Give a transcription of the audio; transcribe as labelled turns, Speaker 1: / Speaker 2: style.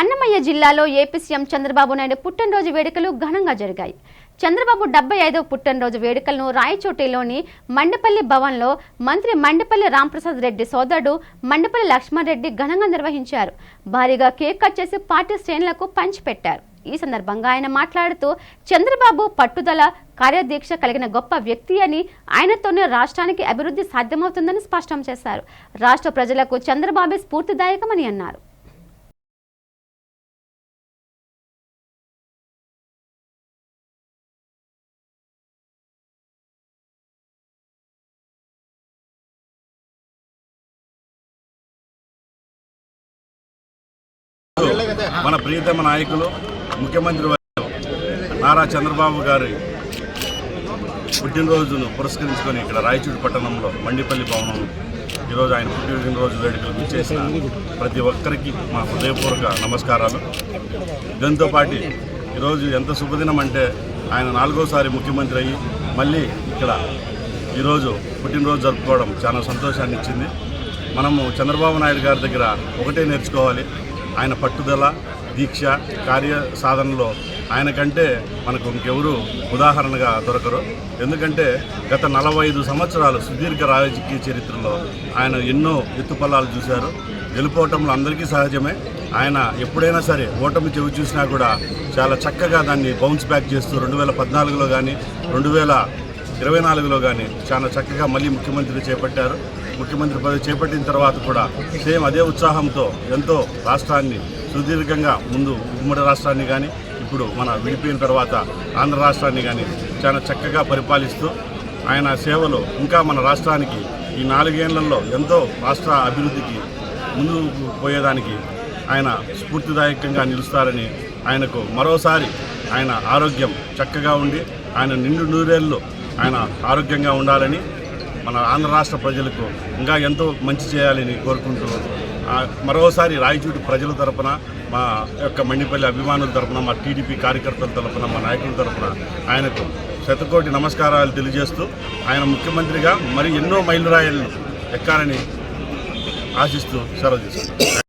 Speaker 1: అన్నమయ్య జిల్లాలో AP CM Chandrababu Naidu పుట్టినరోజు వేడుకలు ఘనంగా జరిగాయి. చంద్రబాబు డెబ్బై ఐదవ పుట్టినరోజు వేడుకలను రాయచోటిలోని మండపల్లి భవన్లో మంత్రి మండపల్లి రాంప్రసాద్ రెడ్డి సోదరుడు మండపల్లి లక్ష్మణ్ రెడ్డి ఘనంగా నిర్వహించారు. భారీగా కేక్ కట్ చేసి పార్టీ శ్రేణులకు పంచిపెట్టారు ఈ సందర్భంగా ఆయన మాట్లాడుతూ చంద్రబాబు పట్టుదల కార్యదీక్ష కలిగిన గొప్ప వ్యక్తి అని ఆయనతోనే రాష్ట్రానికి అభివృద్ధి సాధ్యమవుతుందని స్పష్టం చేశారు. రాష్ట్ర ప్రజలకు చంద్రబాబే స్ఫూర్తిదాయకమని అన్నారు.
Speaker 2: మన ప్రియతమ నాయకులు ముఖ్యమంత్రి నారా చంద్రబాబు గారి పుట్టినరోజును పురస్కరించుకొని ఇక్కడ రాయచూడి పట్టణంలో మండిపల్లి భవనం ఈరోజు ఆయన పుట్టినరోజు వేడుకలు విచ్చేసిన ప్రతి ఒక్కరికి మా హృదయపూర్వక నమస్కారాలు. దీంతో పాటు ఈరోజు ఎంత శుభదినం అంటే ఆయన నాలుగోసారి ముఖ్యమంత్రి అయ్యి మళ్ళీ ఇక్కడ ఈరోజు పుట్టినరోజు జరుపుకోవడం చాలా సంతోషాన్ని ఇచ్చింది మనము చంద్రబాబు నాయుడు గారి దగ్గర ఒకటే నేర్చుకోవాలి. ఆయన పట్టుదల దీక్ష కార్య సాధనలో ఆయన కంటే మనకు ఇంకెవరు ఉదాహరణగా దొరకరు. ఎందుకంటే గత నలభై ఐదు సంవత్సరాలు సుదీర్ఘ రాజకీయ చరిత్రలో ఆయన ఎన్నో ఎత్తుపల్లాలు చూశారు. గెలుపోవటంలో అందరికీ సహజమే. ఆయన ఎప్పుడైనా సరే ఓటమి చెవి చూసినా కూడా చాలా చక్కగా దాన్ని బౌన్స్ బ్యాక్ చేస్తూ రెండు వేల పద్నాలుగులో కానీ రెండు వేల ఇరవై నాలుగులో కానీ చాలా చక్కగా మళ్ళీ ముఖ్యమంత్రి చేపట్టారు. ముఖ్యమంత్రి పదవి చేపట్టిన తర్వాత కూడా సేమ్ అదే ఉత్సాహంతో ఎంతో రాష్ట్రాన్ని సుదీర్ఘంగా ముందు ఉమ్మడి రాష్ట్రాన్ని కానీ ఇప్పుడు మన విడిపోయిన తర్వాత ఆంధ్ర రాష్ట్రాన్ని కానీ చాలా చక్కగా పరిపాలిస్తూ ఆయన సేవలు ఇంకా మన రాష్ట్రానికి ఈ నాలుగేళ్ళలో ఎంతో రాష్ట్ర అభివృద్ధికి ముందు పోయేదానికి ఆయన స్ఫూర్తిదాయకంగా నిలుస్తారని ఆయనకు మరోసారి ఆయన ఆరోగ్యం చక్కగా ఉండి ఆయన నిండు నూరేళ్ళు ఆయన ఆరోగ్యంగా ఉండాలని మన ఆంధ్ర రాష్ట్ర ప్రజలకు ఇంకా ఎంతో మంచి చేయాలని కోరుకుంటూ మరోసారి రాయచూటి ప్రజల తరపున మా యొక్క మండిపల్లి అభిమానుల తరపున మా టీడీపీ కార్యకర్తల తరపున మా నాయకుల తరపున ఆయనకు శతకోటి నమస్కారాలు తెలియజేస్తూ ఆయన ముఖ్యమంత్రిగా మరి ఎన్నో మైలురాయలను ఎక్కాలని ఆశిస్తూ సెలవు